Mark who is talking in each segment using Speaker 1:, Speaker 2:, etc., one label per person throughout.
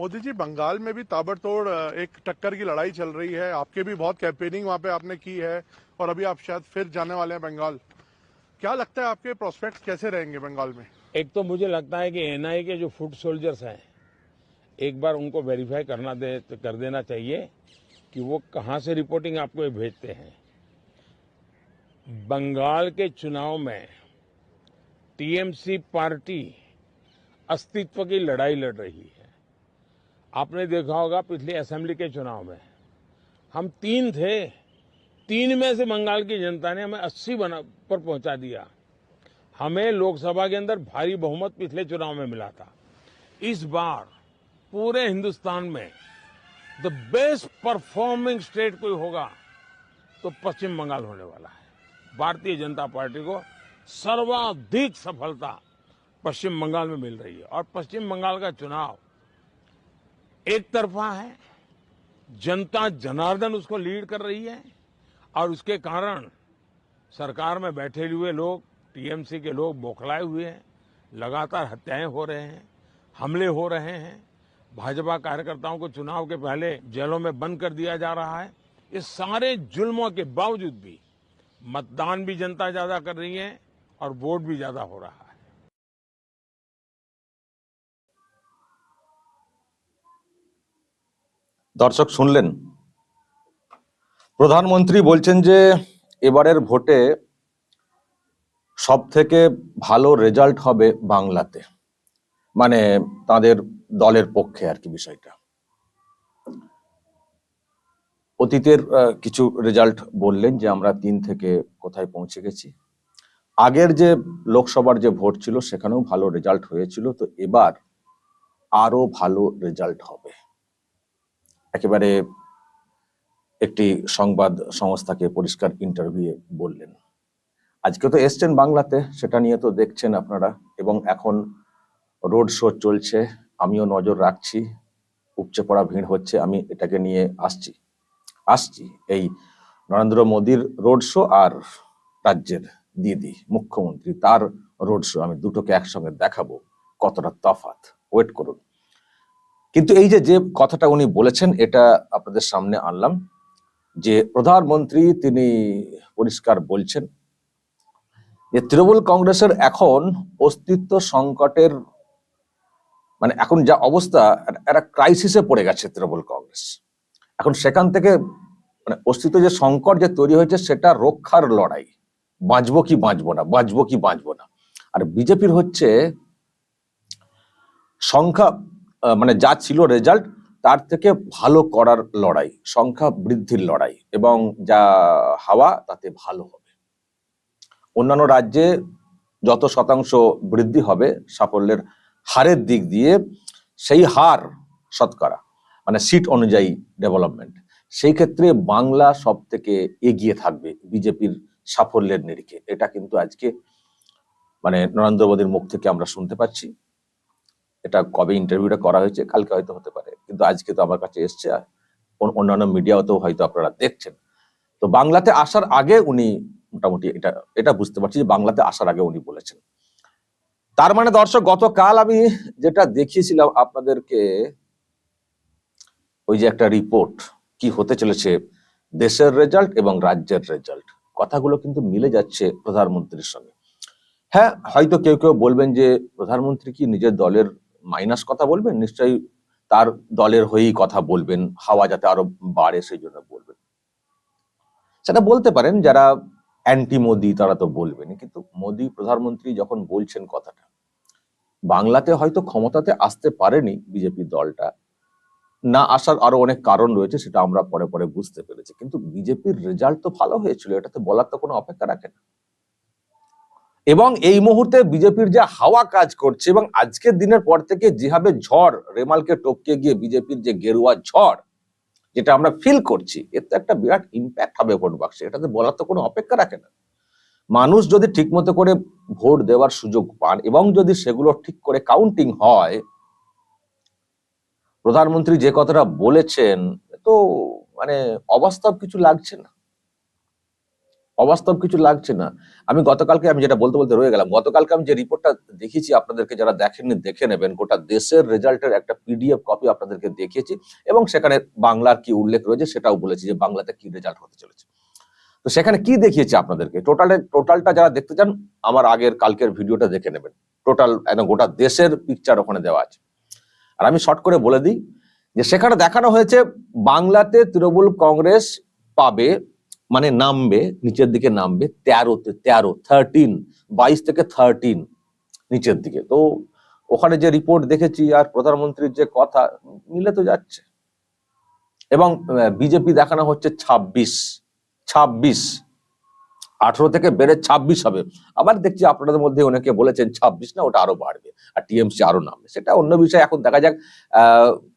Speaker 1: मोदी जी, बंगाल में भी ताबड़तोड़ एक टक्कर की लड़ाई चल रही है। आपके भी बहुत कैंपेनिंग वहाँ पे आपने की है और अभी आप शायद फिर जाने वाले हैं बंगाल। क्या लगता है आपके प्रोस्पेक्ट कैसे रहेंगे बंगाल में?
Speaker 2: एक तो मुझे लगता है कि एनआई के जो फुट सोल्जर्स हैं, एक बार उनको वेरीफाई करना दे तो कर देना चाहिए कि वो कहाँ से रिपोर्टिंग आपको भेजते हैं। बंगाल के चुनाव में टीएमसी पार्टी अस्तित्व की लड़ाई लड़ रही है। आपने देखा होगा पिछली असेंबली के चुनाव में, हम तीन थे, तीन में से बंगाल की जनता ने हमें 80 बना, पर पहुँचा दिया। हमें लोकसभा के अंदर भारी बहुमत पिछले चुनाव में मिला था। इस बार पूरे हिंदुस्तान में द बेस्ट परफॉर्मिंग स्टेट कोई होगा तो पश्चिम बंगाल होने वाला है। भारतीय जनता पार्टी को सर्वाधिक सफलता पश्चिम बंगाल में मिल रही है। और पश्चिम बंगाल का चुनाव एक तरफा है। जनता जनार्दन उसको लीड कर रही है और उसके कारण सरकार में बैठे हुए लोग, टीएमसी के लोग बौखलाए हुए हैं, लगातार हत्याएँ हो रहे हैं, हमले हो रहे हैं। भाजपा कार्यकर्ताओं को चुनाव के पहले जेलों में बंद कर दिया जा रहा है। इस सारे जुल्मों के बावजूद भी मतदान भी जनता ज़्यादा कर रही है और वोट भी ज़्यादा हो रहा है।
Speaker 3: দর্শক শুনলেন। প্রধানমন্ত্রী বলছেন যে, এবারের ভোটে সব থেকে ভালো রেজাল্ট হবে বাংলাতে। মানে তাদের দলের পক্ষে আর কি বিষয়টা। অতীতের কিছু রেজাল্ট বললেন যে, আমরা তিন থেকে কোথায় পৌঁছে গেছি। আগের যে লোকসভার যে ভোট ছিল, সেখানেও ভালো রেজাল্ট হয়েছিল। তো এবার আরও ভালো রেজাল্ট হবে। একেবারে একটি সংবাদ সংস্থাকে পরিষ্কার ইন্টারভিউ বললেন। আজকে তো এসছেন বাংলাতে, সেটা নিয়ে তো দেখছেন আপনারা, এবং এখন রোড শো চলছে, আমিও নজর রাখছি, উপচে পড়া ভিড় হচ্ছে, আমি এটাকে নিয়ে আসছি। আসছি, এই নরেন্দ্র মোদীর রোড শো আর রাজ্যের দিদি, মুখ্যমন্ত্রী, তার রোড শো আমি দুটোকে একসঙ্গে দেখাবো, কতটা তফাৎ। ওয়েট করুন। কিন্তু এই যে যে কথাটা উনি বলেছেন, এটা আপনাদের সামনে আনলাম। যে প্রধানমন্ত্রী তিনি পরিষ্কার বলছেন যে, তৃণমূল কংগ্রেসের এখন অস্তিত্ব সংকটের মানে এখন যা অবস্থা, একটা- ক্রাইসিসে পড়ে গেছে তৃণমূল কংগ্রেস। এখন সেখান থেকে মানে অস্তিত্ব যে সংকট যে তৈরি হয়েছে, সেটা রক্ষার লড়াই। বাঁচবো কি বাঁচবো না, বাঁচবো কি বাঁচবো না। আর বিজেপির হচ্ছে সংখ্যা মানে যা ছিল রেজাল্ট তার থেকে ভালো করার লড়াই, সংখ্যা বৃদ্ধির লড়াই এবং যা হাওয়া, তাতে ভালো হবে। অন্যান্য রাজ্যে যত শতাংশ বৃদ্ধি হবে, সাফল্যের হারের দিক দিয়ে সেই হার শতকরা মানে সিট অনুযায়ী ডেভেলপমেন্ট সেই ক্ষেত্রে বাংলা সব থেকে এগিয়ে থাকবে বিজেপির সাফল্যের নিরিখে। এটা কিন্তু আজকে মানে নরেন্দ্র মোদীর মুখ থেকে আমরা শুনতে পাচ্ছি। এটা কবে ইন্টারভিউটা করা হয়েছে, কালকে হয়তো হতে পারে। কিন্তু আজকে তো আমার কাছে এসছে অন্যান্য মিডিয়াতেও হয়তো আপনারা দেখছেন। তো বাংলাতে আসার আগে উনি মোটামুটি এটা এটা বুঝতে পারছি যে বাংলাতে আসার আগে উনি বলেছেন। তার মানে দর্শক, গতকাল আমি যেটা দেখিয়েছিলাম আপনাদেরকে, ওই যে একটা রিপোর্ট কি হতে চলেছে, দেশের রেজাল্ট এবং রাজ্যের রেজাল্ট কথাগুলো কিন্তু মিলে যাচ্ছে প্রধানমন্ত্রীর সঙ্গে। হ্যাঁ হয়তো কেউ কেউ বলবেন যে প্রধানমন্ত্রী কি নিজের দলের মাইনাস কথা বলবেন? নিশ্চয়ই তার দলের হয়েই কথা বলবেন, হাওয়া যাতে আরও বাড়ে সেই জন্য বলবেন। সেটা বলতে পারেন, যারা অ্যান্টি মোদি তারা তো বলবেন কিন্তু মোদি প্রধানমন্ত্রী যখন বলছেন কথাটা, বাংলাতে হয়তো ক্ষমতাতে আসতে পারেনি বিজেপি দলটা। না আসার আরও অনেক কারণ রয়েছে, সেটা আমরা পরে পরে বুঝতে পেরেছি, কিন্তু বিজেপির রেজাল্ট তো ভালো হয়েছিল, এটাতে বলার তো কোনো অপেক্ষা রাখে না। এবং এই মুহূর্তে বিজেপির যে হাওয়া কাজ করছে এবং আজকের দিনের পর থেকে যেভাবে ঝড়, রেমালকে টপকে গিয়ে বিজেপির যে গেরুয়া ঝড়, যেটা আমরা ফিল করছি, এর তো একটা বিরাট ইম্প্যাক্ট হবে ভোট বাক্সে। এটাতে বলার তো কোনো অপেক্ষা রাখে না। মানুষ যদি ঠিকমতো করে ভোট দেওয়ার সুযোগ পান এবং যদি সেগুলো ঠিক করে কাউন্টিং হয়, প্রধানমন্ত্রী যে কথাটা বলেছেন তো মানে অবাস্তব কিছু লাগছে না। অবাস্তব কিছু লাগছে না। আমি গতকালকে আমি যেটা বলতে বলতে রয়ে গেলাম, গতকালকে আমি যে রিপোর্টটা দেখিয়েছি আপনাদেরকে যারা দেখেননি, দেখে নেবেন। গোটা দেশের রেজাল্টের একটা পিডিএফ কপি আপনাদেরকে দেখিয়েছি এবং সেখানে বাংলার কি উল্লেখ রয়েছে সেটাও বলেছি যে বাংলাতে কি রেজাল্ট হতে চলেছে। তো সেখানে কি দেখিয়েছে আপনাদেরকে? টোটাল টোটালটা যারা দেখতে চান, আমার আগের, কালকের ভিডিওটা দেখে নেবেন। টোটাল গোটা দেশের পিকচার ওখানে দেওয়া আছে। আর আমি শর্ট করে বলে দিই যে, সেখানে দেখানো হয়েছে, বাংলাতে তৃণমূল কংগ্রেস পাবে মানে নামবে, নিচের দিকে নামবে তেরোতে তেরো থার্টিন বাইশ থেকে থার্টিন নিচের দিকে। তো ওখানে যে রিপোর্ট দেখেছি আর প্রধানমন্ত্রীর যে কথা, মিলে তো যাচ্ছে। এবং বিজেপি দেখানো হচ্ছে ছাব্বিশ ছাব্বিশ। আঠারো থেকে বেড়ে ছাব্বিশ হবে। আবার দেখছি আপনাদের মধ্যে অনেকে বলেছেন ছাব্বিশ না, ওটা আরও বাড়বে। আর টিএমসি আরও নামবে। সেটা অন্য বিষয়। এখন দেখা যাক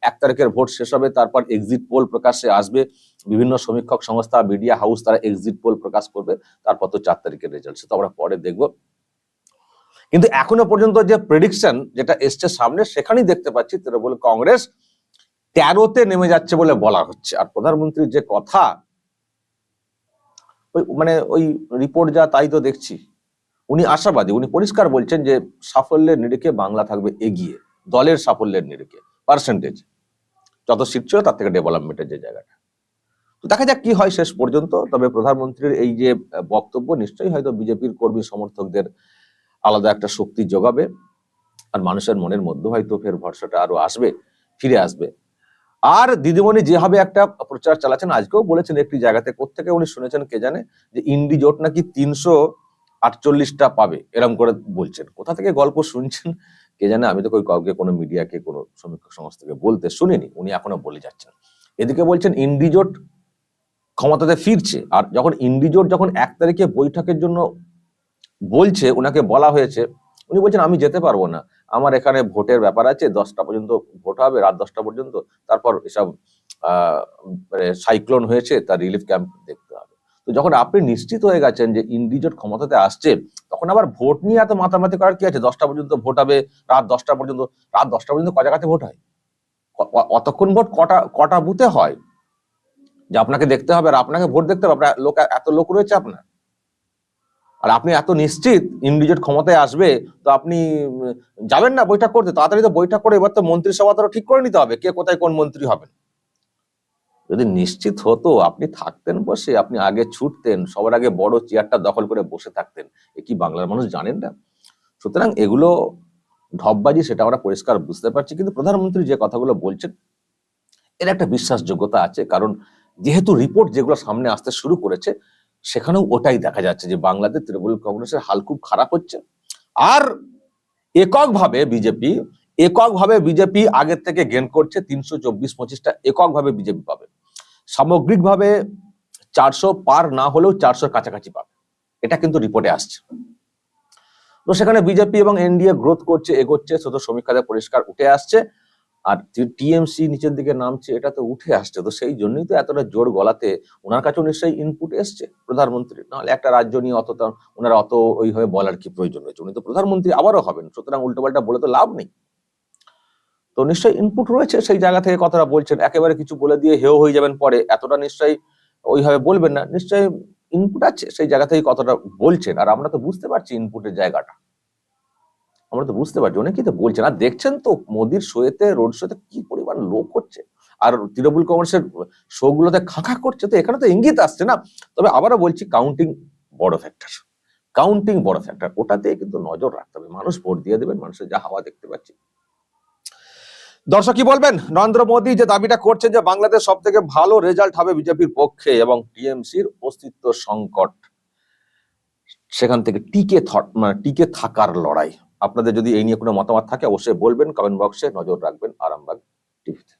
Speaker 3: এক তারিখের ভোট শেষ হবে, তারপর এক্সিট পোল প্রকাশ্যে আসবে। বিভিন্ন সমীক্ষক সংস্থা মিডিয়া হাউস তারা এক্সিট পোল প্রকাশ করবে। তারপর তো চার তারিখের রেজাল্ট সেটা আমরা পরে দেখব। কিন্তু এখনও পর্যন্ত যে প্রেডিকশন যেটা এসছে সামনে, সেখানেই দেখতে পাচ্ছি তৃণমূল কংগ্রেস তেরোতে নেমে যাচ্ছে বলে বলা হচ্ছে। আর প্রধানমন্ত্রীর যে কথা ওই মানে ওই রিপোর্ট যা, তাই তো দেখছি। উনি আশাবাদী, উনি পরিষ্কার বলছেন যে সাফল্যের নিরিখে বাংলা থাকবে এগিয়ে, দলের সাফল্যের নিরিখে পার্সেন্টেজ যত সিট ছিল, তার থেকে ডেভেলপমেন্টের যে জায়গাটা। তো দেখা যাক কি হয় শেষ পর্যন্ত, তবে প্রধানমন্ত্রীর এই যে বক্তব্য, নিশ্চয়ই হয়তো বিজেপির কর্মী সমর্থকদের আলাদা একটা শক্তি যোগাবে। আর মানুষের মনের মধ্যে হয়তো ফের ভরসাটা আরও আসবে, ফিরে আসবে। আর দিদিমণি যেভাবে একটা প্রচার চালাচ্ছেন, আজকেও বলেছেন একটি জায়গাতে, কোত্থেকে উনি শুনেছেন কে জানে, যে ইন্ডি জোট নাকি তিনশো আটচল্লিশটা পাবে এরকম করে বলছেন। কোথা থেকে গল্প শুনছেন, কে জানে, আমি তো কাউকে, কোনো মিডিয়াকে, কোনো সমীক্ষক সংস্থাকে বলতে শুনিনি, উনি এখনও বলে যাচ্ছেন। এদিকে বলছেন ইন্ডিজোট ক্ষমতাতে ফিরছে, আর যখন ইন্ডিজোট যখন এক তারিখে বৈঠকের জন্য বলছে ওনাকে বলা হয়েছে উনি বলছেন, আমি যেতে পারব না। আমার এখানে ভোটের ব্যাপার আছে, দশটা পর্যন্ত ভোট হবে, রাত দশটা পর্যন্ত। তারপর এসব মানে সাইক্লোন হয়েছে, তার রিলিফ ক্যাম্প দেখতে হবে। তো যখন আপনি নিশ্চিত হয়ে গেছেন যে ইন্ডিজোট ক্ষমতাতে আসছে, তখন আবার ভোট নিয়ে এত মাতামাতি করার কি আছে? দশটা পর্যন্ত ভোট হবে, রাত দশটা পর্যন্ত, রাত দশটা পর্যন্ত ক জায়গাতে ভোট হয়? অতক্ষণ ভোট কটা কটা বুথে হয়? যে আপনাকে দেখতে হবে আর আপনাকে ভোট দেখতে হবে, আপনার লোক, এত লোক রয়েছে আপনার। আর আপনি এত নিশ্চিত ইন্ডিজোট ক্ষমতায় আসবে, তো আপনি যাবেন না বৈঠক করতে, তাড়াতাড়ি তো বৈঠক করে এবার তো মন্ত্রিসভা তো ঠিক করে নিতে হবে, কে কোথায় কোন মন্ত্রী হবেন। যদি নিশ্চিত হতো, আপনি থাকতেন বসে, আপনি আগে ছুটতেন, সবার আগে বড় চেয়ারটা দখল করে বসে থাকতেন, এ কি বাংলার মানুষ জানেন না? সুতরাং এগুলো ঢপবাজি সেটা আমরা পরিষ্কার বুঝতে পারছি, কিন্তু প্রধানমন্ত্রী যে কথাগুলো বলছেন, এর একটা বিশ্বাসযোগ্যতা আছে, কারণ যেহেতু রিপোর্ট যেগুলো সামনে আসতে শুরু করেছে সেখানেও ওটাই দেখা যাচ্ছে যে বাংলাদেশ তৃণমূল কংগ্রেসের হাল খুব খারাপ হচ্ছে। আর এককভাবে বিজেপি এককভাবে বিজেপি আগের থেকে গেন করছে তিনশো চব্বিশ পঁচিশটা, এককভাবে বিজেপি পাবে। সামগ্রিকভাবে চারশো পার না হলেও চারশোর কাছাকাছি পাবে। এটা কিন্তু রিপোর্টে আসছে। তো সেখানে বিজেপি এবং এনডিএ গ্রোথ করছে, এগোচ্ছে সেটা সমীক্ষাতে পরিষ্কার উঠে আসছে। আর টিএমসি নিচের দিকে নামছে, এটা তো উঠে আসছে, তো সেই জন্যই তো এতটা জোর গলাতে ওনার কাছেও নিশ্চয়ই ইনপুট এসছে প্রধানমন্ত্রী নাহলে একটা রাজ্য নিয়ে অত ওনারা অত ওইভাবে বলার কি প্রয়োজন রয়েছে? উনি তো প্রধানমন্ত্রী আবারও হবেন, সুতরাং উল্টোপাল্টা বলে তো লাভ নেই। তো নিশ্চয়ই ইনপুট রয়েছে, সেই জায়গা থেকে কথাটা বলছেন, একেবারে কিছু বলে দিয়ে হেও হয়ে যাবেন পরে, এতটা নিশ্চয়ই ওইভাবে বলবেন না, নিশ্চয়ই ইনপুট আছে, সেই জায়গা থেকে কথাটা বলছেন, আর আমরা তো বুঝতে পারছি ইনপুটের জায়গাটা। আমরা তো বুঝতে পারছি, অনেকেই তো বলছেন, আর দেখছেন তো মোদির শোয়েতে, রোড শোতে কি পরিমাণ লোক হচ্ছে? আর তৃণমূল কংগ্রেসের শো গুলোতে খাঁখা করছে তো, এখানে তো ইঙ্গিত আসছে না। তবে আবারও বলছি কাউন্টিং বড় ফ্যাক্টর কাউন্টিং বড় ফ্যাক্টর ওটাতে কিন্তু নজর রাখতে হবে। মানুষ ভোট দিয়ে দেবেন, মানুষের যা হাওয়া দেখতে পাচ্ছি। দর্শক, কি বলবেন? নরেন্দ্র মোদী যে দাবিটা করছেন যে বাংলাদেশ সব থেকে ভালো রেজাল্ট হবে বিজেপির পক্ষে এবং টিএমসির অস্তিত্ব সংকট, সেখান থেকে টিকে মানে টিকে থাকার লড়াই। আপনাদের যদি এই নিয়ে কোনো মতামত থাকে, অবশ্যই বলবেন কমেন্ট বক্সে নজর রাখবেন, আরামবাগ টিভিতে।